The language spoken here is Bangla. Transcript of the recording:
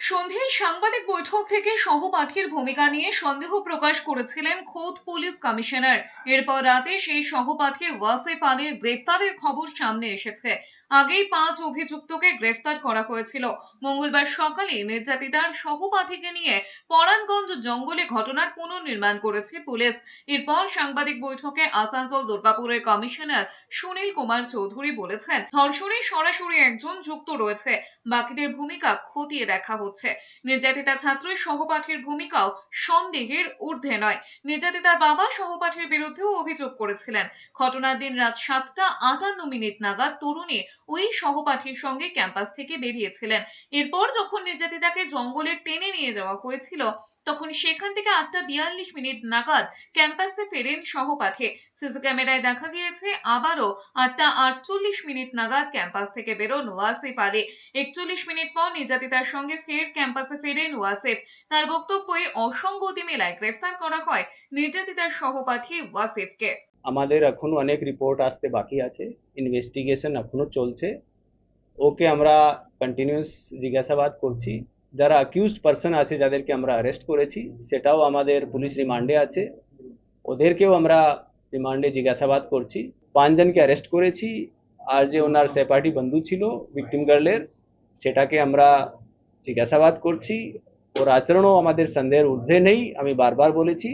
সন্ধ্যায় সাংবাদিক বৈঠক থেকে সহপাঠীর ভূমিকা নিয়ে সন্দেহ প্রকাশ করেছিলেন খোদ পুলিশ কমিশনার। এরপর রাতে সেই সহপাঠী ওয়াসিফ আলীর গ্রেফতারের খবর সামনে এসেছে। আগেই পাঁচ অভিযুক্তকে গ্রেফতার করা হয়েছিল। মঙ্গলবার সকালে নির্যাতিতার সহপাঠীকে নিয়ে পরাণগঞ্জ জঙ্গলে ঘটনার পুনর্নির্মাণ করেছে পুলিশ। এরপর সাংবাদিক বৈঠকে আসানসোল দুর্গাপুরের কমিশনার সুনীল কুমার চৌধুরী বলেছেন, ধর্ষণে সরাসরি একজন যুক্ত রয়েছে, বাকিদের ভূমিকা খতিয়ে দেখা হচ্ছে। নির্যাতিতা ছাত্রের সহপাঠীর ভূমিকাও সন্দেহের ঊর্ধ্বে নয়। নির্যাতিতার বাবা সহপাঠীর বিরুদ্ধেও অভিযোগ করেছিলেন। ঘটনার দিন রাত সাতটা আটান্ন মিনিট নাগাদ তরুণী ওই সহপাঠীর সঙ্গে ক্যাম্পাস থেকে বেরিয়েছিলেন। এরপর যখন নির্যাতিতাকে জঙ্গলে টেনে নিয়ে যাওয়া হয়েছিল, তখন সেখান থেকে আটটা বিয়াল্লিশ মিনিট নাগাদ ক্যাম্পাসে ফেরেন সহপাঠী। সিসি ক্যামেরায় দেখা গিয়েছে, আবারও আটটা আটচল্লিশ মিনিট নাগাদ ক্যাম্পাস থেকে বেরোন ওয়াসিফ আলী। একচল্লিশ মিনিট পর নির্যাতিতার সঙ্গে ফের ক্যাম্পাসে ফেরেন ওয়াসিফ। তার বক্তব্যে অসঙ্গতি মেলায় গ্রেফতার করা হয় নির্যাতিতার সহপাঠী ওয়াসিফকে। আমাদের এখনও অনেক রিপোর্ট আসতে বাকি আছে ইনভেস্টিগেশন এখনও চলছে। ওকে আমরা কন্টিনিউয়াস জিজ্ঞাসাবাদ করছি। যারা অ্যাকিউজড পার্সন আছে, যাদেরকে আমরা অ্যারেস্ট করেছি, সেটাও আমাদের পুলিশ রিমান্ডে আছে। ওদেরকেও আমরা রিমান্ডে জিজ্ঞাসাবাদ করছি। পাঁচজনকে অ্যারেস্ট করেছি। আর যে ওনার সেপার্টি বন্ধু ছিল ভিকটিম গার্লের সেটাকে আমরা জিজ্ঞাসাবাদ করছি। ওর আচরণও আমাদের সন্দেহের ঊর্ধ্বে নেই, আমি বারবার বলেছি।